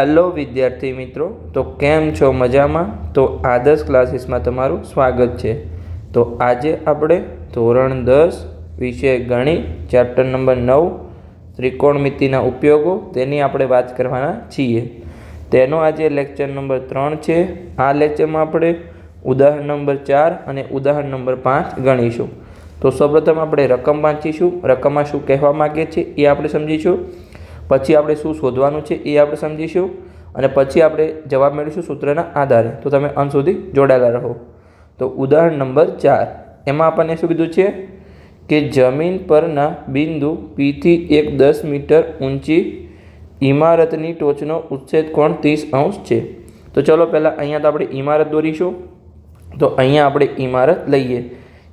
Hello વિદ્યાર્થી મિત્રો. તો કેમ છો મજામાં? તો આદર્શ ક્લાસીસમાં તમારું સ્વાગત છે. તો આજે આપણે ધોરણ દસ વિષય ગણિત ચેપ્ટર નંબર નવ ત્રિકોણમિતિના ઉપયોગો તેની આપણે વાત કરવાના છીએ. તેનો આજે લેક્ચર નંબર ત્રણ છે. આ લેક્ચરમાં આપણે ઉદાહરણ નંબર ચાર અને ઉદાહરણ નંબર પાંચ ગણીશું. તો સૌપ્રથમ આપણે રકમ વાંચીશું. રકમમાં શું કહેવા માગીએ છીએ એ આપણે સમજીશું. પછી આપણે શું શોધવાનું છે એ આપણે સમજીશું અને પછી આપણે જવાબ મેળવીશું સૂત્રના આધારે. તો તમે અંત સુધી જોડાયેલા રહો. તો ઉદાહરણ નંબર ચાર. એમાં આપણને શું કીધું છે કે જમીન પરના બિંદુ પીથી એક દસ મીટર ઊંચી ઇમારતની ટોચનો ઉચ્છેદ કોણ? ત્રીસ અંશ છે. તો ચલો પહેલાં અહીંયા તો આપણે ઇમારત દોરીશું. તો અહીંયા આપણે ઇમારત લઈએ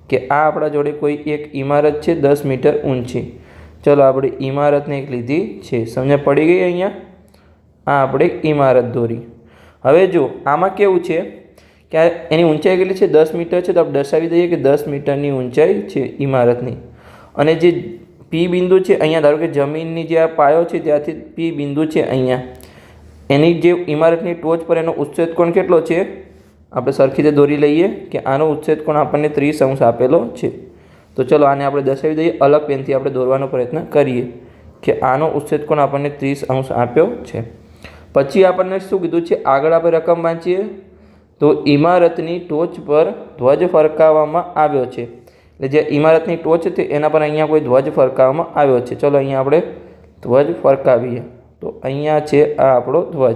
કે આ આપણા જોડે કોઈ એક ઇમારત છે દસ મીટર ઊંચી. ચલો આપણે ઇમારતને એક લીધી છે. સમજ પડી ગઈ અહીંયા? આ આપણે ઇમારત દોરી. હવે જો આમાં કેવું છે કે એની ઊંચાઈ કેટલી છે? દસ મીટર છે. તો આપણે દર્શાવી દઈએ કે દસ મીટરની ઊંચાઈ છે ઇમારતની અને જે પી બિંદુ છે અહીંયા, ધારો કે જમીનની જે આ પાયો છે, ત્યાંથી પી બિંદુ છે અહીંયા. એની જે ઇમારતની ટોચ પર એનો ઉચ્છેદ કોણ કેટલો છે? આપણે સરખી રીતે દોરી લઈએ કે આનો ઉચ્છેદ કોણ આપણને ત્રીસ અંશ આપેલો છે. તો ચલો આને આપણે દર્શાવી દઈએ. અલગ પેનથી આપણે દોરવાનો પ્રયત્ન કરીએ કે આનો ઉચ્છેદ કોણ આપણને ત્રીસ અંશ આપ્યો છે. પછી આપણને શું કીધું છે? આગળ આપણે રકમ વાંચીએ. તો ઇમારતની ટોચ પર ધ્વજ ફરકાવવામાં આવ્યો છે. એટલે જે ઇમારતની ટોચ હતી એના પર અહીંયા કોઈ ધ્વજ ફરકાવવામાં આવ્યો છે. ચલો અહીંયા આપણે ધ્વજ ફરકાવીએ. તો અહીંયા છે આ આપણો ધ્વજ.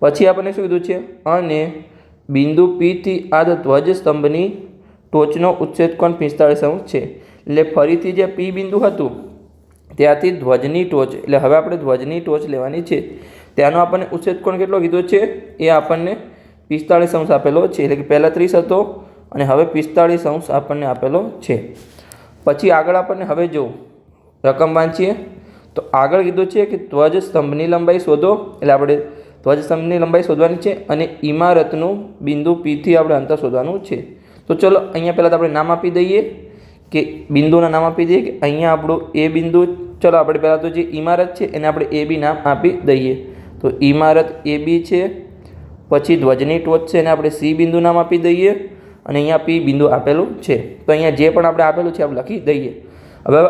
પછી આપણને શું કીધું છે? અને બિંદુ પીથી આ ધ્વજ સ્તંભની ટોચનો ઉચ્છેદ કોણ? પિસ્તાળીસ અંશ છે. એટલે ફરીથી જે પી બિંદુ હતું, ત્યાંથી ધ્વજની ટોચ, એટલે હવે આપણે ધ્વજની ટોચ લેવાની છે. ત્યાંનો આપણને ઉચ્છેદ કોણ કેટલો કીધો છે? એ આપણને પિસ્તાળીસ અંશ આપેલો છે. એટલે કે પહેલાં ત્રીસ હતો અને હવે પિસ્તાળીસ અંશ આપણને આપેલો છે. પછી આગળ આપણને હવે જો રકમ વાંચીએ, તો આગળ કીધું છે કે ધ્વજ સ્તંભની લંબાઈ શોધો. એટલે આપણે ધ્વજ સ્તંભની લંબાઈ શોધવાની છે અને ઇમારતનું બિંદુ પીથી આપણે અંતર શોધવાનું છે. તો ચલો અહીંયા પહેલાં તો આપણે નામ આપી દઈએ કે બિંદુના નામ આપી દઈએ કે અહીંયા આપણું એ બિંદુ, ચલો આપણે પહેલાં તો જે ઇમારત છે એને આપણે એ બી નામ આપી દઈએ. તો ઇમારત એ બી છે, પછી ધ્વજની ટોચ છે એને આપણે સી બિંદુ નામ આપી દઈએ અને અહીંયા પી બિંદુ આપેલું છે. તો અહીંયા જે પણ આપણે આપેલું છે આપણે લખી દઈએ. હવે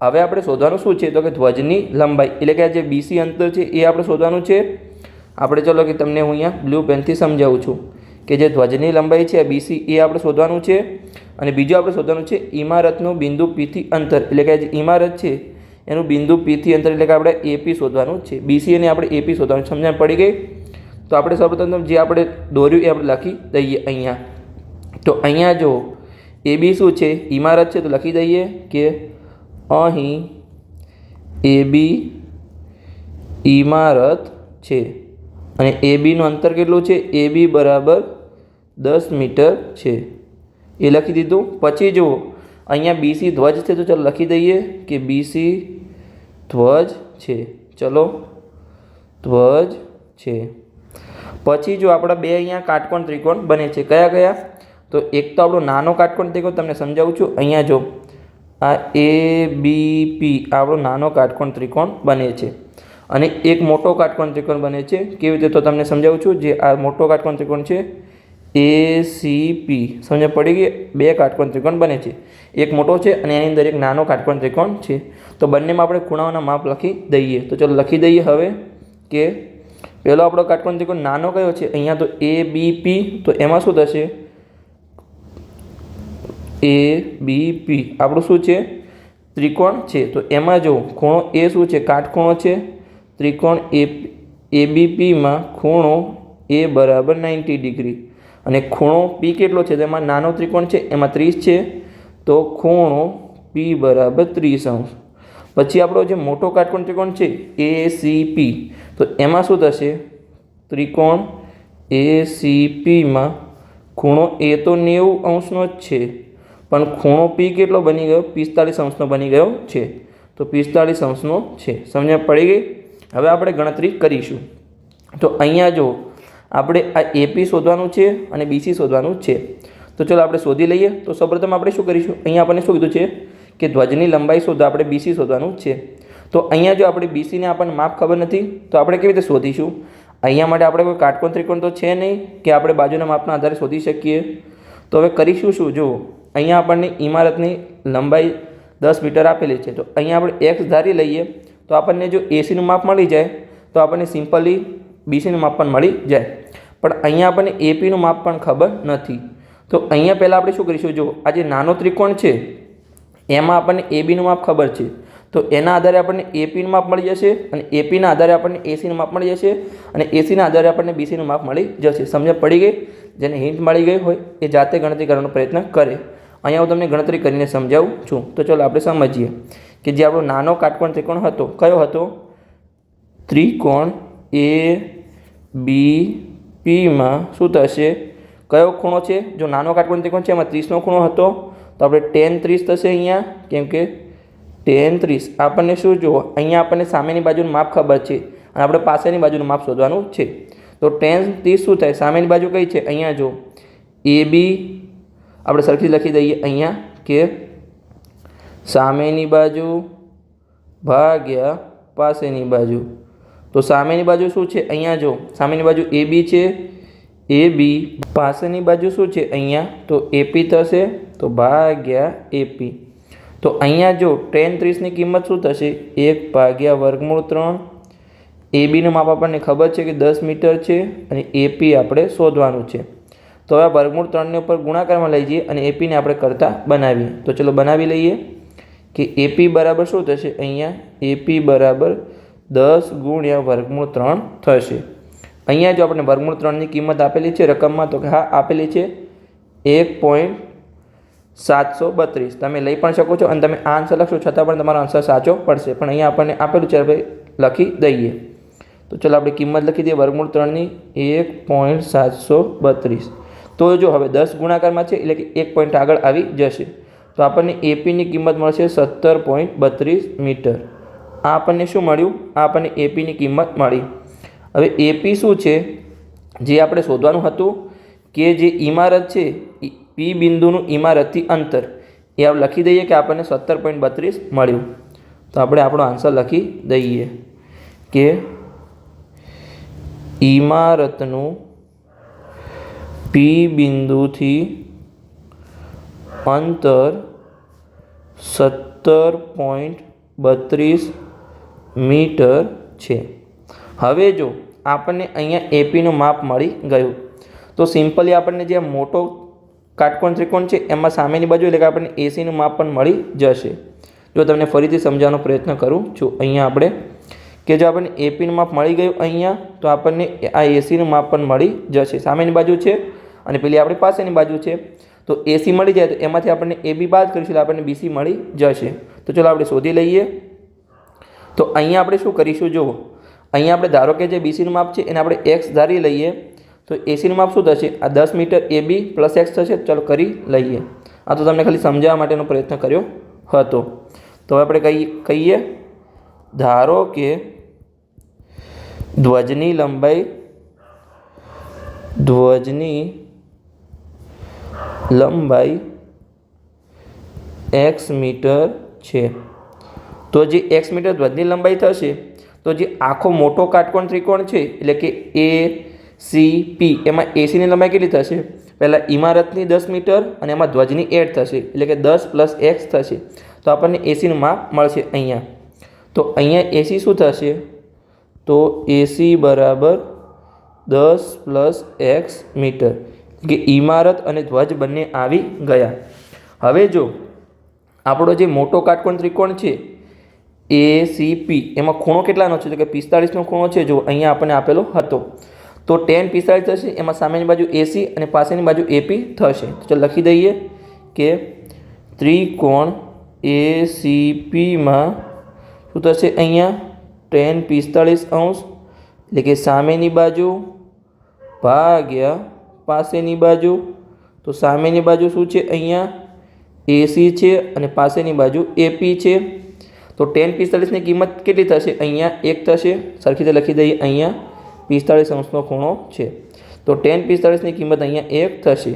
હવે આપણે શોધવાનું શું છે? તો કે ધ્વજની લંબાઈ, એટલે કે આ જે બીસી અંતર છે એ આપણે શોધવાનું છે. આપણે ચલો કે તમને હું અહીંયા બ્લુ પેનથી સમજાવું છું. કે જે ધ્વજની લંબાઈ છે બીસી એ આપણે શોધવાનું છે. અને બીજું આપણે શોધવાનું છે, ઇમારતનું બિંદુ પીથી અંતર. એટલે કે જે ઇમારત છે, એનું બિંદુ પીથી અંતર એટલે કે આપણે એપી શોધવાનું છે. બીસી અને આપણે એપી શોધવાનું સમજણ પડી ગઈ? તો આપણે સૌપ્રથમ જે આપણે દોર્યું એ આપણે લખી દઈએ અહીંયા. તો અહીંયા જો એ બી શું છે? ઇમારત છે તો લખી દઈએ કે અહીં એ બી ઇમારત છે. અને એ બીનું અંતર કેટલું છે? એ બી બરાબર દસ મીટર છે. એ લખી દીધું. પછી જુઓ, અહીંયા બીસી ધ્વજ છે તો ચાલો લખી દઈએ કે બીસી ધ્વજ છે. ચલો, ધ્વજ છે. પછી જો આપણા બે અહીંયા કાટકોણ ત્રિકોણ બને છે. કયા કયા? તો એક તો આપણો નાનો કાટકોણ ત્રિકોણ, તમને સમજાવું છું. અહીંયા જો, આ એ બી પી આપણો નાનો કાટકોણ ત્રિકોણ બને છે. અને એક મોટો કાટકોણ ત્રિકોણ બને છે. કેવી રીતે? તો તમને સમજાવું છું. જે આ મોટો કાટકોણ ત્રિકોણ છે એ સી પી સમજ પડી ગઈ? બે કાટકોણ ત્રિકોણ બને છે. એક મોટો છે અને એની અંદર એક નાનો કાટકોણ ત્રિકોણ છે. તો બંનેમાં આપણે ખૂણાઓના માપ લખી દઈએ. તો ચલો લખી દઈએ હવે કે પહેલો આપણો કાટકોણ ત્રિકોણ નાનો કયો છે? અહીંયા તો એ બી પી તો એમાં શું થશે? એ બી પી આપણું શું છે? ત્રિકોણ છે. તો એમાં જો ખૂણો એ શું છે? કાટખૂણો છે. ત્રિકોણ એ એ બી પીમાં ખૂણો એ બરાબર નાઇન્ટી ડિગ્રી. અને ખૂણો પી કેટલો છે? તેમાં નાનો ત્રિકોણ છે, એમાં ત્રીસ છે. તો ખૂણો પી બરાબર ત્રીસ અંશ. પછી આપણો જે મોટો કાટકોણ ત્રિકોણ છે એ સી પી તો એમાં શું થશે? ત્રિકોણ એ સી પીમાં ખૂણો એ તો નેવું અંશનો જ છે, પણ ખૂણો પી કેટલો બની ગયો? પિસ્તાળીસ અંશનો બની ગયો છે. તો પિસ્તાળીસ અંશનો છે. સમજ પડી ગઈ? હવે આપણે ગણતરી કરીશું. તો અહીંયા જો આપણે આ એપી શોધવાનું છે અને બીસી શોધવાનું છે. તો ચલો આપણે શોધી લઈએ. તો સૌપ્રથમ આપણે શું કરીશું? અહીંયા આપણને શું કીધું છે કે ધ્વજની લંબાઈ શોધો આપણે બીસી શોધવાનું છે. તો અહીંયા જો આપણે બીસીને આપણને માપ ખબર નથી, તો આપણે કેવી રીતે શોધીશું? અહીંયા માટે આપણે કોઈ કાટકોણ ત્રિકોણ તો છે નહીં કે આપણે બાજુના માપના આધારે શોધી શકીએ? તો હવે કરીશું શું? જુઓ, અહીંયા આપણને ઇમારતની લંબાઈ દસ મીટર આપેલી છે. તો અહીંયા આપણે એક્સ ધારી લઈએ, તો આપણને જો એસીનું માપ મળી જાય, તો આપણને સિમ્પલી બીસીનું માપ પણ મળી જાય. પણ અહીંયા આપણને એપીનું માપ પણ ખબર નથી. તો અહીંયા પહેલાં આપણે શું કરીશું? જો આ જે નાનો ત્રિકોણ છે, એમાં આપણને એબીનું માપ ખબર છે. તો એના આધારે આપણને એપીનું માપ મળી જશે અને એપીના આધારે આપણને એસીનું માપ મળી જશે અને એસીના આધારે આપણને બીસીનું માપ મળી જશે. સમજ પડી ગઈ? જેને હિન્ટ મળી ગઈ હોય એ જાતે ગણતરી કરવાનો પ્રયત્ન કરે. અહીંયા હું તમને ગણતરી કરીને સમજાવું છું. તો ચાલો આપણે સમજીએ કે જે આપણો નાનો કાટકોણ ત્રિકોણ હતો, કયો હતો? ત્રિકોણ એ બી પીમાં શું થશે? કયો ખૂણો છે? જો નાનો કાટકોણ ત્રિકોણ છે? એમાં ત્રીસનો ખૂણો હતો. તો આપણે ટેન ત્રીસ થશે અહીંયા. કેમ કે ટેન ત્રીસ. આપણને શું? જુઓ, અહીંયા આપણને સામેની બાજુનું માપ ખબર છે. અને આપણે પાસેની બાજુનું માપ શોધવાનું છે. તો ટેન ત્રીસ શું થાય? સામેની બાજુ કઈ છે? અહીંયા જો એ બી આપણે સરખી લખી દઈએ અહીંયા કે સામેની બાજુ ભાગ્યા પાસેની બાજુ. તો સામેની બાજુ શું છે? અહીંયા જો. સામેની બાજુ એ બી છે, એ બી. પાસેની બાજુ શું છે? અહીંયા. તો એપી થશે. તો ભાગ્યા એપી તો અહીંયા જો ટેન ત્રીસની કિંમત શું થશે? એક ભાગ્યા વર્ગમૂળ ત્રણ. એબીનું માપ આપણને ખબર છે કે દસ મીટર છે અને એપી આપણે શોધવાનું છે. તો હવે આ વર્ગમૂળ ત્રણને ઉપર ગુણાકારમાં લઈ જઈએ અને એપીને આપણે કરતા બનાવીએ. તો ચલો બનાવી લઈએ કે એપી બરાબર શું થશે? અહીંયા એપી બરાબર દસ ગુણ્યા વર્ગમૂળ ત્રણ થશે. અહીંયા જો આપણે વર્ગમૂળ ત્રણની કિંમત આપેલી છે, રકમમાં, તો કે હા, આપેલી છે. એક પોઈન્ટ સાતસો બત્રીસ. તમે લઈ પણ શકો છો અને તમે આ આન્સર લખશો, છતાં પણ તમારો આન્સર સાચો પડશે. પણ અહીંયા આપણને આપેલું છે ભાઈ લખી દઈએ. તો ચલો આપણે કિંમત લખી દઈએ, વર્ગમૂળ ત્રણની એક પોઈન્ટ સાતસો બત્રીસ. તો જો હવે દસ ગુણાકારમાં છે, એટલે કે એક પોઈન્ટ આગળ આવી જશે. તો આપણને એપીની કિંમત મળશે સત્તર પોઈન્ટ બત્રીસ મીટર. આપણને શું મળ્યું? આપણને એપીની કિંમત મળી. હવે એપી શું છે? જે આપણે શોધવાનું હતું કે જે ઇમારત છે પી બિંદુનું ઇમારતથી અંતર, એ આપણે લખી દઈએ કે આપણને સત્તર પોઈન્ટ બત્રીસ મળ્યું. તો આપણે આપણો આન્સર લખી દઈએ કે ઇમારતનું પી બિંદુથી અંતર સત્તર પોઈન્ટ બત્રીસ મીટર છે. હવે જો આપણને અહીંયા એપીનું માપ મળી ગયું, તો સિમ્પલી આપણને જે મોટો કાટકોણ ત્રિકોણ છે એમાં સામેની બાજુ એટલે કે આપણને એસીનું માપ પણ મળી જશે. જો તમને ફરીથી સમજાવવાનો પ્રયત્ન કરું છું, અહીંયા આપણે કે જો આપણને એપીનું માપ મળી ગયું અહીંયા, તો આપણને આ એસીનું માપ પણ મળી જશે. સામેની બાજુ છે અને પેલી આપણી પાસેની બાજુ છે. તો એસી મળી જાય તો એમાંથી આપણને એ બી બાદ કરીશું એટલે આપણને બીસી મળી જશે. તો ચલો આપણે શોધી લઈએ. તો અહીંયા આપણે શું કરીશું? જુઓ. અહીંયા આપણે ધારો કે જે બીસીનું માપ છે, એને આપણે એક્સ ધારી લઈએ. તો એસીનું માપ શું થશે? આ દસ metre A B plus X થશે. ચાલો કરી લઈએ. આ તો તમને ખાલી સમજાવવા માટેનો પ્રયત્ન કર્યો હતો. તો હવે આપણે કહીએ કહીએ. ધારો કે ધ્વજની લંબાઈ ધ્વજની લંબાઈ એક્સ મીટર છે. તો જે એક્સ મીટર ધ્વજની લંબાઈ થશે, તો જે આખો મોટો કાટકોણ ત્રિકોણ છે, એટલે કે એ સી પી એમાં એસીની લંબાઈ કેટલી થશે? પહેલાં ઇમારતની દસ મીટર અને એમાં ધ્વજની એડ થશે, એટલે કે દસ પ્લસ એક્સ થશે. તો આપણને એસીનું માપ મળશે અહીંયા. તો અહીંયા એસી શું થશે? તો એસી બરાબર દસ પ્લસ એક્સ મીટર. કે ઇમારત અને ધ્વજ બંને આવી ગયા. હવે જો આપણો જે મોટો કાટકોણ ત્રિકોણ છે એ સી પી એમાં ખૂણો કેટલાનો છે? તો કે પિસ્તાળીસનો ખૂણો છે, જો અહીંયા આપણને આપેલો હતો. તો ટેન પિસ્તાળીસ થશે, એમાં સામેની બાજુ એસી અને પાસેની બાજુ એપી થશે. તો ચાલો લખી દઈએ કે ત્રિકોણ એ સી પીમાં શું થશે? અહીંયા ટેન પિસ્તાળીસ અંશ, એટલે કે સામેની બાજુ ભાગ્યા પાસેની બાજુ. તો સામેની બાજુ શું છે? અહીંયા એસી છે અને પાસેની બાજુ એપી છે. તો ટેન પિસ્તાળીસની કિંમત કેટલી થશે? અહીંયા એક થશે. સરખી રીતે લખી દઈએ, અહીંયા પિસ્તાળીસ અંશનો ખૂણો છે. તો ટેન પિસ્તાળીસની કિંમત અહીંયા એક થશે.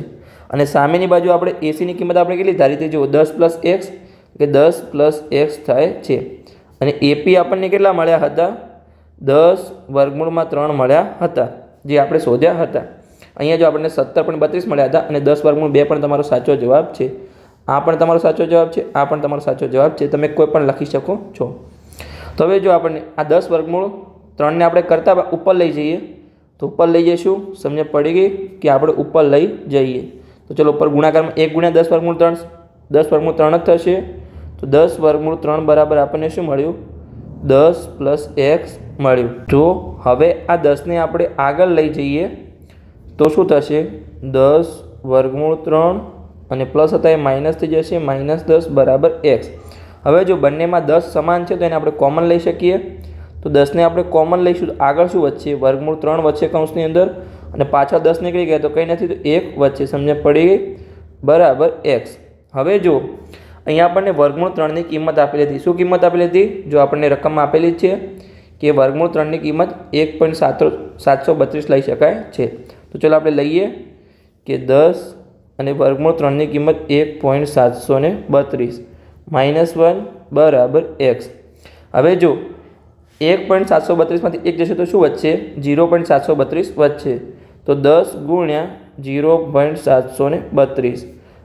અને સામેની બાજુ આપણે એસીની કિંમત આપણે કેટલી ધારી હતી? જુઓ, દસ પ્લસ એક્સ, કે દસ પ્લસ એક્સ થાય છે. અને એપી આપણને કેટલા મળ્યા હતા? દસ વર્ગમૂળમાં ત્રણ મળ્યા હતા, જે આપણે શોધ્યા હતા. અહીંયા જો આપણને સત્તર પણ બત્રીસ મળ્યા હતા અને દસ વર્ગમૂળ બે પણ તમારો સાચો જવાબ છે. આ પણ તમારો સાચો જવાબ છે, આ પણ તમારો સાચો જવાબ છે, તમે કોઈ પણ લખી શકો છો. તો હવે જો આપણને આ દસ વર્ગમૂળ ત્રણને આપણે કરતાં ઉપર લઈ જઈએ. તો ઉપર લઈ જઈશું. સમજ પડી ગઈ કે આપણે ઉપર લઈ જઈએ. તો ચલો ઉપર ગુણાકારમાં એક ગુણ્યા દસ વર્ગમૂળ ત્રણ દસ વર્ગમૂળ ત્રણ જ થશે. તો દસ વર્ગમૂળ ત્રણ બરાબર આપણને શું મળ્યું? દસ પ્લસ એક્સ મળ્યું. જો હવે આ દસને આપણે આગળ લઈ જઈએ, તો શું થશે? દસ વર્ગમૂળ ત્રણ અને પ્લસ હતા એ માઇનસ થઈ જશે માઇનસ દસ બરાબર એક્સ હવે જો બંનેમાં દસ સમાન છે તો એને આપણે કોમન લઈ શકીએ. તો દસને આપણે કોમન લઈશું આગળ શું વચ્ચે વર્ગમૂળ ત્રણ વચ્ચે કૌંસની અંદર અને પાછા દસ નીકળી ગયા તો કંઈ નથી તો એક વચ્ચે સમજે પડી ગઈ? બરાબર એક્સ હવે જો અહીંયા આપણને વર્ગમૂળ ત્રણની કિંમત આપેલી હતી. શું કિંમત આપેલી હતી? જો આપણને રકમ આપેલી છે કે વર્ગમૂળ ત્રણની કિંમત એક પોઈન્ટ સાતો સાતસો બત્રીસ લઈ શકાય છે. તો ચાલો આપણે લઈએ કે દસ અને વર્ગમૂળ ત્રણની કિંમત એક પોઈન્ટ સાતસો ને બત્રીસ. માઇનસ વન બરાબર એક્સ. હવે જો એક પોઈન્ટ સાતસો બત્રીસમાંથી એક જશે તો શું વધશે? જીરો પોઈન્ટ સાતસો બત્રીસ વધશે. તો દસ ગુણ્યા જીરો પોઈન્ટ સાતસો ને બત્રીસ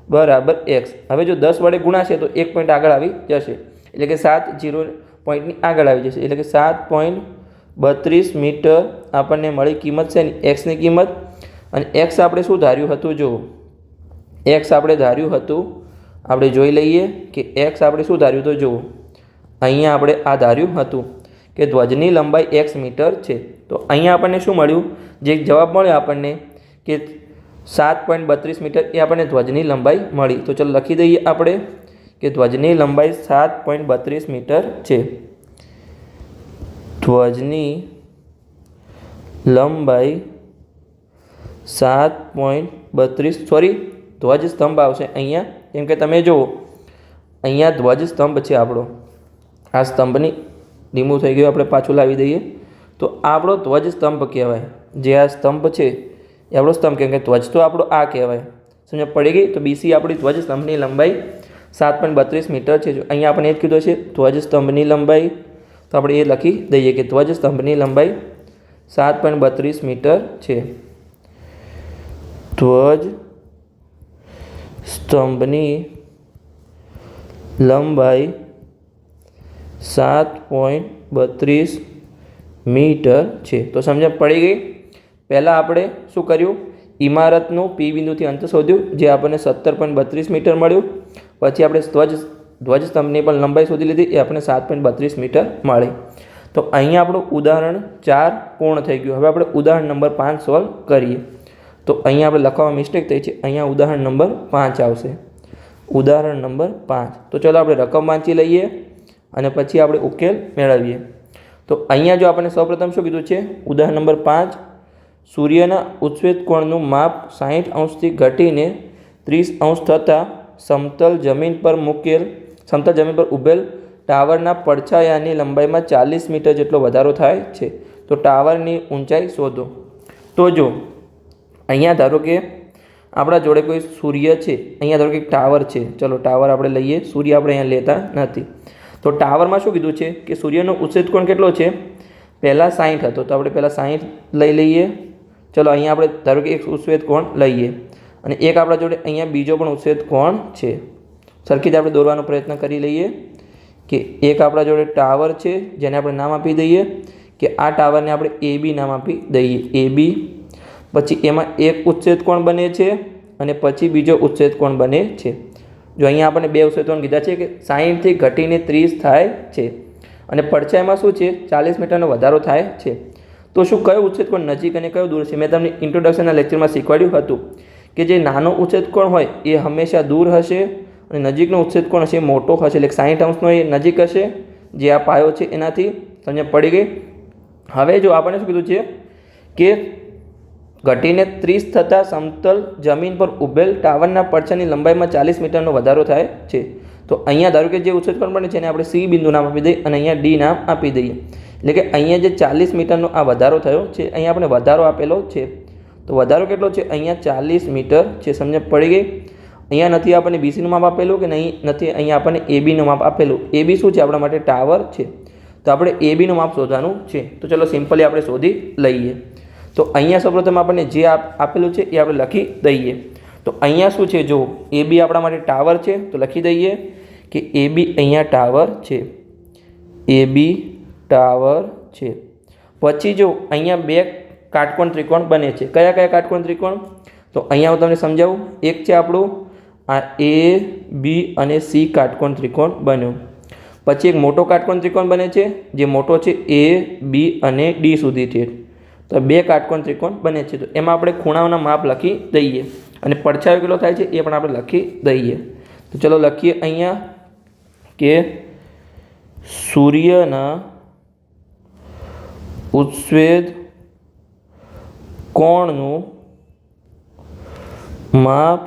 બરાબર એક્સ. હવે જો દસ વડે ગુણાશે તો એક પોઈન્ટ આગળ આવી જશે. એટલે કે સાત જીરો પોઈન્ટની આગળ આવી જશે. એટલે કે સાત પોઈન્ટ બત્રીસ મીટર આપણને મળી કિંમત છે ને એક્સની કિંમત? અને એક્સ આપણે શું ધાર્યું હતું? જો એક્સ આપણે ધાર્યું હતું, આપણે જોઈ લઈએ કે એક્સ આપણે શું ધાર્યું તો જુઓ. અહીંયા આપણે આ ધાર્યું હતું કે ધ્વજની લંબાઈ એક્સ મીટર છે. તો અહીંયા આપણને શું મળ્યું? જે જવાબ મળ્યો આપણને કે સાત પોઈન્ટ બત્રીસ મીટર એ આપણને ધ્વજની લંબાઈ મળી. તો ચલો લખી દઈએ આપણે કે ધ્વજની લંબાઈ સાત પોઈન્ટ બત્રીસ મીટર છે. ધ્વજની લંબાઈ સાત પોઈન્ટ બત્રીસ સોરી ધ્વજ સ્તંભ આવશે અહીંયા. કેમ કે તમે જુઓ, અહીંયા ધ્વજ સ્તંભ છે આપણો. આ સ્તંભની રિમૂવ થઈ ગયું, આપણે પાછું લાવી દઈએ. તો આપણો ધ્વજ સ્તંભ કહેવાય. જે આ સ્તંભ છે, એ આપણો સ્તંભ, કેમ કે ધ્વજ તો આપણો આ કહેવાય. સમજ પડી ગઈ? તો બીસી આપણી ધ્વજ સ્તંભની લંબાઈ સાત પોઈન્ટ બત્રીસ મીટર છે. અહીંયા આપણે એ જ કીધું છે, ધ્વજ સ્તંભની લંબાઈ. તો આપણે એ લખી દઈએ કે ધ્વજ સ્તંભની લંબાઈ સાત પોઈન્ટ બત્રીસ મીટર છે. ધ્વજ સ્તંભની લંબાઈ સાત પોઈન્ટ બત્રીસ મીટર છે. તો સમજણ પડી ગઈ? પહેલાં આપણે શું કર્યું? ઇમારતનું પી બિંદુથી અંત શોધ્યું, જે આપણને સત્તર પોઈન્ટ બત્રીસ મીટર મળ્યું. પછી આપણે ધ્વજ ધ્વજસ્તંભની પણ લંબાઈ શોધી લીધી, એ આપણને સાત પોઈન્ટ બત્રીસ મીટર મળી. તો અહીંયા આપણું ઉદાહરણ ચાર પૂર્ણ થઈ ગયું. હવે આપણે ઉદાહરણ નંબર પાંચ સોલ્વ કરીએ. તો અહીંયા આપણે લખવામાં મિસ્ટેક થઈ છે. અહીંયા ઉદાહરણ નંબર પાંચ આવશે. ઉદાહરણ નંબર પાંચ. તો ચાલો આપણે રકમ વાંચી લઈએ અને પછી આપણે ઉકેલ મેળવીએ. તો અહીંયા જો આપણને સૌપ્રથમ શું કીધું છે? ઉદાહરણ નંબર પાંચ. સૂર્યના ઉચ્છેદ કોણનું માપ સાહીઠ અંશથી ઘટીને ત્રીસ અંશ થતાં સમતલ જમીન પર મૂકેલ, સમતલ જમીન પર ઉભેલ ટાવરના પડછાયાની લંબાઈમાં ચાલીસ મીટર જેટલો વધારો થાય છે. તો ટાવરની ઊંચાઈ શોધો. તો જો અહીંયા ધારો કે આપણા જોડે કોઈ સૂર્ય છે, અહીંયા ધારો કે એક ટાવર છે, ચલો ટાવર આપણે લઈએ, સૂર્ય આપણે અહીંયા લેતા નથી. તો ટાવરમાં શું કીધું છે કે સૂર્યનો ઉચ્છેદ કોણ કેટલો છે? પહેલાં સાહીઠ હતો, તો આપણે પહેલાં સાહીઠ લઈ લઈએ. ચલો અહીંયા આપણે ધારો કે એક ઉચ્છેદ કોણ લઈએ. અને એક આપણા જોડે અહીંયા બીજો પણ ઉચ્છેદ કોણ છે? સરખી રીતે આપણે દોરવાનો પ્રયત્ન કરી લઈએ કે એક આપણા જોડે ટાવર છે, જેને આપણે નામ આપી દઈએ, કે આ ટાવરને આપણે એ બી નામ આપી દઈએ. એ બી પછી એમાં એક ઉચ્છેદ કોણ બને છે અને પછી બીજો ઉચ્છેદ કોણ બને છે. જો અહીંયા આપણને બે ઉચ્છેદ કોણ કીધા છે કે સાહીઠથી ઘટીને ત્રીસ થાય છે. અને પડછાઈમાં શું છે? ચાલીસ મીટરનો વધારો થાય છે. તો શું કયો ઉચ્છેદ કોણ નજીક અને કયો દૂર છે? મેં તમને ઇન્ટ્રોડક્શનના લેક્ચરમાં શીખવાડ્યું હતું કે જે નાનો ઉચ્છેદ કોણ હોય એ હંમેશા દૂર હશે અને નજીકનો ઉચ્છેદ કોણ હશે મોટો હશે. એટલે સાહીઠ અંશનો એ નજીક હશે, જે આ પાયો છે એનાથી સમજ પડી ગઈ. હવે જો આપણને શું કીધું છે કે ઘટીને ત્રીસ થતાં સમતલ જમીન પર ઉભેલ ટાવરના પડછાની લંબાઈમાં ચાલીસ મીટરનો વધારો થાય છે. તો અહીંયા ધારો કે જે ઉચ્છેદ કોણ છે એને આપણે સી બિંદુ નામ આપી દઈએ અને અહીંયા ડી નામ આપી દઈએ. એટલે કે અહીંયા જે ચાલીસ મીટરનો આ વધારો થયો છે, અહીંયા આપણે વધારો આપેલો છે. તો વધારો કેટલો છે? અહીંયા ચાલીસ મીટર છે સમજ પડી ગઈ? અહીંયા નથી આપણને બીસીનું માપ આપેલું કે નહીં? નથી, અહીંયા આપણને એબીનું માપ આપેલું. એબી શું છે? આપણા માટે ટાવર છે. તો આપણે એબીનું માપ શોધવાનું છે. તો ચલો સિમ્પલી આપણે શોધી લઈએ. તો અહીંયા સૌપ્રથમ આપણને જે આપ, આપેલું છે એ આપણે લખી દઈએ. તો અહીંયા શું છે? જો એ બી આપણા માટે ટાવર છે, તો લખી દઈએ કે એ બી અહીંયા ટાવર છે. એ બી ટાવર છે. પછી જો અહીંયા બે કાટકોણ ત્રિકોણ બને છે. કયા કયા કાટકોણ ત્રિકોણ? તો અહીંયા હું તમને સમજાવું. એક છે આપણું આ એ બી અને સી કાટકોણ ત્રિકોણ બન્યો. પછી એક મોટો કાટકોણ ત્રિકોણ બને છે, જે મોટો છે એ બી અને ડી સુધી છે. તો બે કાટકોણ ત્રિકોણ બને છે. તો એમાં આપણે ખૂણાઓના માપ લખી દઈએ. અને પડછાયો કેટલો થાય છે એ પણ આપણે લખી દઈએ. તો ચલો લખીએ અહીંયા કે સૂર્યના ઉત્સ્વેદ કોણનું માપ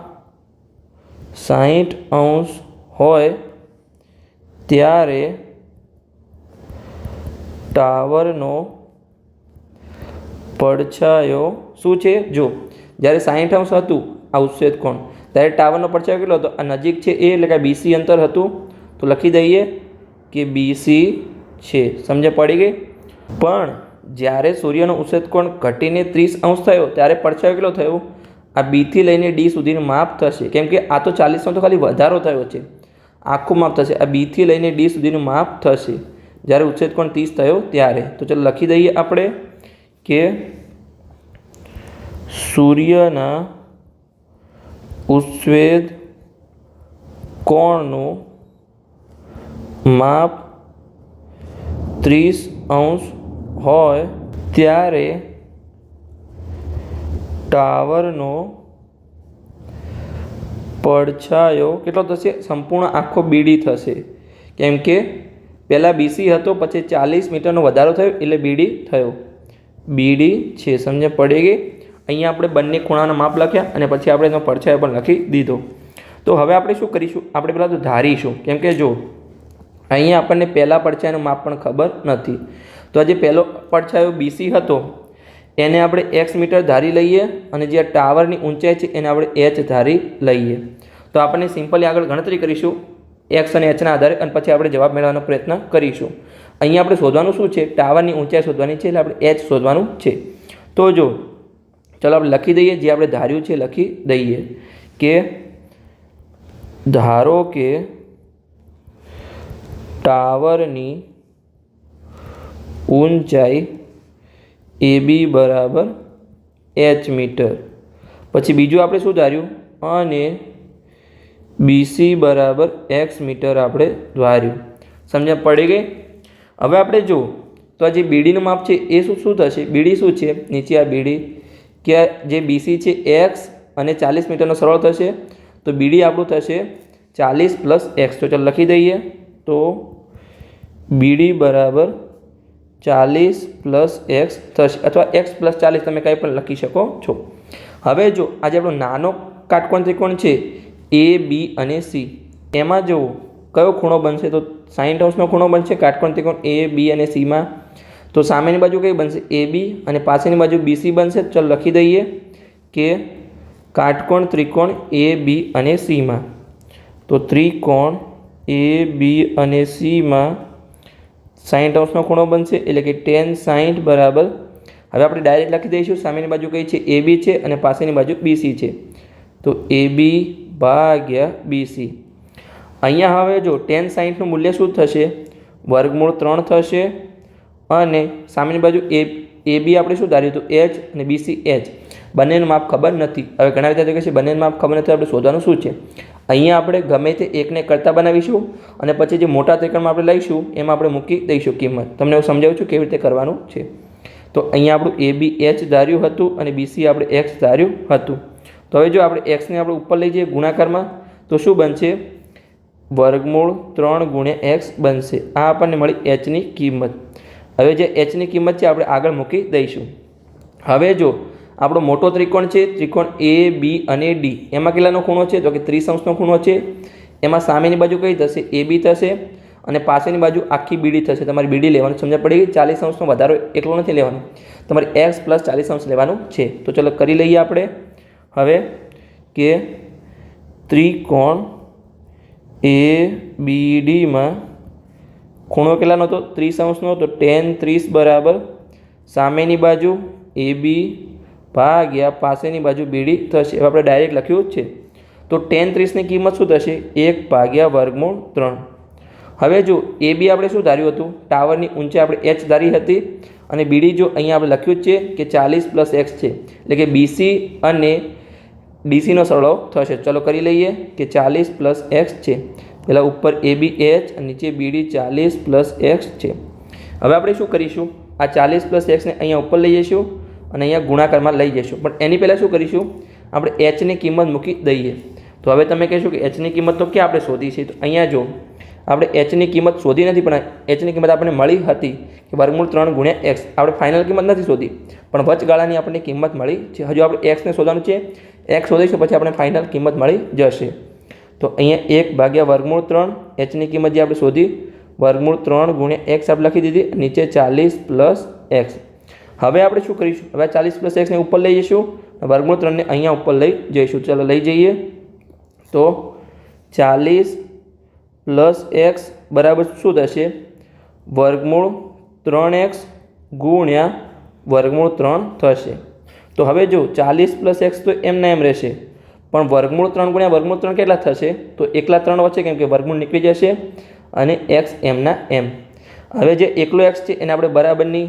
સાહીઠ અંશ હોય ત્યારે ટાવરનો પડછાયો શું છે? જો, જ્યારે સાહીઠ અંશ હતું, આ ઉચ્છેદ કોણ? ત્યારે ટાવરનો પડછાયો કેટલો હતો? આ નજીક છે એ, એટલે કે બીસી અંતર હતું. તો લખી દઈએ કે બીસી છે. સમજે પડી ગઈ? પણ જ્યારે સૂર્યનો ઉચ્છેદ કોણ ઘટીને ત્રીસ અંશ થયો, ત્યારે પડછાયો કેટલો થયો? આ બીથી લઈને ડી સુધીનું માપ થશે. કેમ કે આ તો ચાલીસનો તો ખાલી વધારો થયો છે. આખું માપ થશે. આ બીથી લઈને ડી સુધીનું માપ થશે. જ્યારે ઉચ્છેદ કોણ ત્રીસ થયો, ત્યારે. તો ચાલો લખી દઈએ આપણે. કે સૂર્યના ઉશ્વેદ કોણનું માપ ત્રીસ અંશ હોય ત્યારે ટાવરનો પડછાયો કેટલો થશે? સંપૂર્ણ આખો બીડી થશે. કેમ કે પહેલાં બીસી હતો, પછી ચાલીસ મીટરનો વધારો થયો, એટલે બીડી થયો. બીડી છે, સમજે? પડી ગઈ. અહીંયા આપણે બંને ખૂણાના માપ લખ્યા અને પછી આપણે એનો પડછાયો પણ લખી દીધો. તો હવે આપણે શું કરીશું? આપણે પહેલાં તો ધારીશું. કેમ કે જો, અહીંયા આપણને પહેલાં પડછાયાનું માપ પણ ખબર નથી. તો આ જે પહેલો પડછાયો બીસી હતો, એને આપણે એક્સ મીટર ધારી લઈએ અને જે ટાવરની ઊંચાઈ છે, એને આપણે એચ ધારી લઈએ. તો આપણને સિમ્પલી આગળ ગણતરી કરીશું એક્સ અને એચના આધારે અને પછી આપણે જવાબ મેળવવાનો પ્રયત્ન કરીશું. અહીંયા આપણે શોધવાનું શું છે? ટાવરની ઊંચાઈ શોધવાની છે એટલે આપણે એચ શોધવાનું છે. તો જો, ચલો આપણે લખી દઈએ, જે આપણે ધાર્યું છે લખી દઈએ કે ધારો કે ટાવરની ઊંચાઈ એ બી બરાબર એચ મીટર. પછી બીજું આપણે શું ધાર્યું? અને બીસી બરાબર એક્સ મીટર આપણે ધાર્યું. સમજ્યા? પડી ગઈ? હવે આપણે જો, તો આ જે બીડીનું માપ છે એ શું શું થશે? બીડી શું છે? નીચે આ બીડી. કે જે બીસી છે એક્સ અને ચાલીસ મીટરનો સરળ થશે. તો બીડી આપણું થશે ચાલીસ પ્લસ એક્સ તો ચાલ લખી દઈએ. તો બીડી બરાબર ચાલીસ પ્લસ એક્સ થશે. અથવા એક્સ પ્લસ ચાલીસ તમે કંઈ પણ લખી શકો છો. હવે જો આજે આપણો નાનો કાટકોણ ત્રિકોણ છે એ, બી અને સી. એમાં જુઓ કયો ખૂણો બનશે? તો સાઇન્ટ હાઉસનો ખૂણો બનશે, કાટકોણ ત્રિકોણ એ, બી અને સીમાં તો સામેની બાજુ કઈ બનશે? એ, બી. અને પાછળની બાજુ બીસી બનશે? ચાલ, લખી દઈએ કે કાટકોણ ત્રિકોણ એ, બી અને સીમાં તો ત્રિકોણ એ, બી અને સીમાં સાઠ હાઉસનો ખૂણો બનશે, એટલે કે ટેન સાઇન્ટ બરાબર. હવે આપણે ડાયરેક્ટ લખી દઈશું, સામેની બાજુ કઈ છે? એ, બી છે અને પાસેની બાજુ બીસી છે. તો એ, બી ભાગ્યા બીસી અહીંયા હવે જો ટેન સાઠનું મૂલ્ય શું થશે? વર્ગમૂળ ત્રણ થશે અને સામેની બાજુ એ એ બી આપણે શું ધાર્યું હતું એચ અને બીસી એચ. બંનેનું માપ ખબર નથી. હવે ઘણા વિદ્યાર્થીઓ કહે છે બંનેનું માપ ખબર નથી, આપણે શોધવાનું શું છે? અહીંયા આપણે ગમે તે એકને કરતાં બનાવીશું અને પછી જે મોટા ત્રિકોણમાં આપણે લઈશું, એમાં આપણે મૂકી દઈશું કિંમત. તમને હું સમજાવું છું કેવી રીતે કરવાનું છે? તો અહીંયા આપણું એ બી એચ ધાર્યું હતું અને બીસી આપણે એક્સ ધાર્યું હતું. તો હવે જો આપણે એક્સને આપણે ઉપર લઈ જઈએ ગુણાકારમાં, તો શું બનશે? વર્ગમૂળ ત્રણ ગુણ્યા એક્સ બનશે. આ આપણને મળી એચની કિંમત. હવે જે એચની કિંમત છે આપણે આગળ મૂકી દઈશું. હવે જો આપણો મોટો ત્રિકોણ છે, ત્રિકોણ એ બી અને ડી એમાં કેટલાનો ખૂણો છે? તો કે ત્રીસ અંશનો ખૂણો છે. એમાં સામેની બાજુ કઈ થશે? એ બી થશે. અને પાછળની બાજુ આખી બીડી થશે. તમારે બીડી લેવાનું સમજ પડી ગઈ? ચાલીસ અંશનો વધારો એકલો નથી લેવાનો. તમારે એક્સ પ્લસ ચાલીસ અંશ લેવાનું છે. તો ચલો કરી લઈએ આપણે. હવે કે ત્રિકોણ એ બી ડીમાં ખૂણો કેટલાનો હતો ત્રીસ અંશનો હતો ટેન, ત્રીસ બરાબર. સામેની બાજુ એ બી ભાગ્યા પાસેની બાજુ બીડી થશે. હવે આપણે ડાયરેક્ટ લખ્યું જ છે. તો ટેન ત્રીસની કિંમત શું થશે? એક ભાગ્યા વર્ગમૂળ ત્રણ. હવે જો એ બી આપણે શું ધાર્યું હતું? ટાવરની ઊંચાઈ આપણે એચ ધારી હતી અને બીડી જો અહીંયા આપણે લખ્યું જ છે કે ચાલીસ પ્લસ એક્સ છે. એટલે કે બીસી અને ડીસીનો સરળો થશે. ચલો કરી લઈએ કે ચાલીસ પ્લસ એક્સ છે. પહેલાં ઉપર એ બી એચ નીચે બીડી ચાલીસ પ્લસ એક્સ છે. હવે આપણે શું કરીશું? આ ચાલીસ પ્લસ એક્સને અહીંયા ઉપર લઈ જઈશું અને અહીંયા ગુણાકારમાં લઈ જઈશું. પણ એની પહેલાં શું કરીશું? આપણે એચની કિંમત મૂકી દઈએ. તો હવે તમે કહેશો કે એચની કિંમત તો ક્યાં આપણે શોધી છે? તો અહીંયા જો, આપણે એચની કિંમત શોધી નથી, પણ એચની કિંમત આપણને મળી હતી કે વર્ગમૂળ ત્રણ ગુણ્યા એક્સ. આપણે ફાઇનલ કિંમત નથી શોધી, પણ વચગાળાની આપણને કિંમત મળી છે. હજુ આપણે એક્સને શોધવાનું છે. એક્સ શોધીશું પછી આપણે ફાઇનલ કિંમત મળી જશે. તો અહીંયા એક ભાગ્યા વર્ગમૂળ ત્રણ એચની કિંમત જે આપણે શોધી, વર્ગમૂળ ત્રણ ગુણ્યા એક્સ આપણે લખી દીધી, નીચે ચાલીસ પ્લસ એક્સ હવે આપણે શું કરીશું? હવે ચાલીસ પ્લસ એક્સને ઉપર લઈ જઈશું, વર્ગમૂળ ત્રણને અહીંયા ઉપર લઈ જઈશું. ચાલો, લઈ જઈએ. તો ચાલીસ પ્લસ એક્સ બરાબર શું થશે? વર્ગમૂળ ત્રણ એક્સ ગુણ્યા વર્ગમૂળ ત્રણ થશે. તો હવે જો ચાલીસ પ્લસ એક્સ તો એમના એમ રહેશે. પણ વર્ગમૂળ ત્રણ ગુણ્યા વર્ગમૂળ ત્રણ કેટલા થશે? તો એકલા ત્રણ વચ્ચે કેમ કે વર્ગમૂળ નીકળી જશે અને એક્સ એમના એમ. હવે જે એકલો એક્સ છે એને આપણે બરાબરની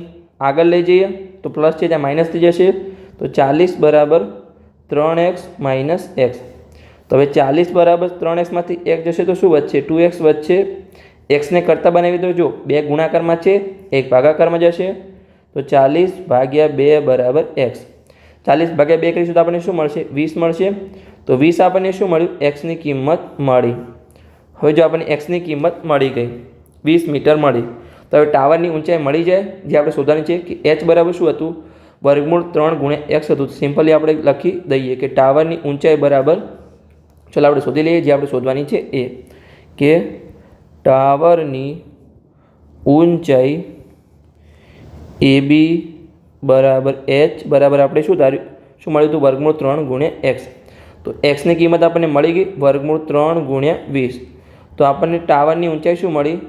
આગળ લઈ જઈએ. તો પ્લસ છે ત્યાં માઇનસ થઈ જશે. તો ચાલીસ બરાબર ત્રણ એક્સ માઇનસ એક્સ તો હવે ચાલીસ બરાબર ત્રણ એક્સમાંથી એક જશે તો શું વધશે? ટુ એક્સ વધશે. એક્સને કરતાં બનાવી દો જો બે ગુણાકારમાં છે, એક ભાગાકારમાં જશે. તો ચાલીસ ભાગ્યા બે બરાબર એક્સ ચાલીસ ભાગ્યા બે કરીશું તો આપણને શું મળશે? વીસ મળશે. તો વીસ આપણને શું મળ્યું? એક્સની કિંમત મળી. હવે જો આપણને એક્સની કિંમત મળી ગઈ, વીસ મીટર મળી, તો હવે ટાવરની ઊંચાઈ મળી જાય. જે આપણે શોધવાની છે કે એચ બરાબર શું હતું? વર્ગમૂળ ત્રણ ગુણ્યા એક્સ હતું. સિમ્પલી આપણે લખી દઈએ કે ટાવરની ઊંચાઈ બરાબર, ચાલો આપણે શોધી લઈએ, જે આપણે શોધવાની છે એ, કે ટાવરની ઊંચાઈ એ બી બરાબર એચ બરાબર આપણે શું ધાર્યું? શું મળ્યું હતું? વર્ગમૂળ ત્રણ ગુણ્યા એક્સ તો એક્સની કિંમત આપણને મળી ગઈ વર્ગમૂળ ત્રણ ગુણ્યા વીસ. તો આપણને ટાવરની ઊંચાઈ શું મળી?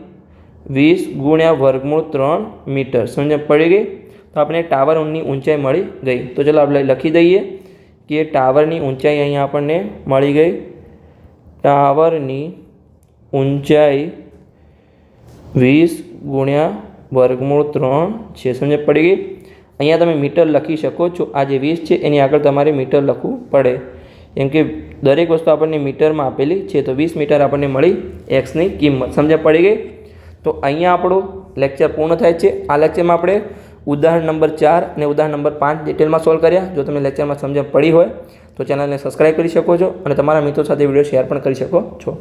વીસ ગુણ્યા વર્ગમૂળ ત્રણ મીટર. સમજ પડી ગઈ? તો આપણે ટાવરની ઊંચાઈ મળી ગઈ. તો ચાલો આપણે લખી દઈએ કે ટાવરની ઊંચાઈ અહીંયા આપણને મળી ગઈ. ટાવરની ઊંચાઈ વીસ ગુણ્યા વર્ગમૂળ ત્રણ છે. સમજ પડી ગઈ? અહીંયા તમે મીટર લખી શકો છો. આ જે વીસ છે, એની આગળ તમારે મીટર લખવું પડે. કેમ કે દરેક વસ્તુ આપણને મીટરમાં આપેલી છે, તો વીસ મીટર આપણને મળી એક્સની કિંમત. સમજ પડી ગઈ? તો અહીંયા આપણું લેક્ચર પૂર્ણ થાય છે. આ લેક્ચરમાં આપણે ઉદાહરણ નંબર ચાર અને ઉદાહરણ નંબર પાંચ ડિટેલમાં સોલ્વ કર્યા. જો તમે લેક્ચરમાં સમજણ પડી હોય, તો ચેનલને સબસ્ક્રાઈબ કરી શકો છો અને તમારા મિત્રો સાથે વીડિયો શેર પણ કરી શકો છો.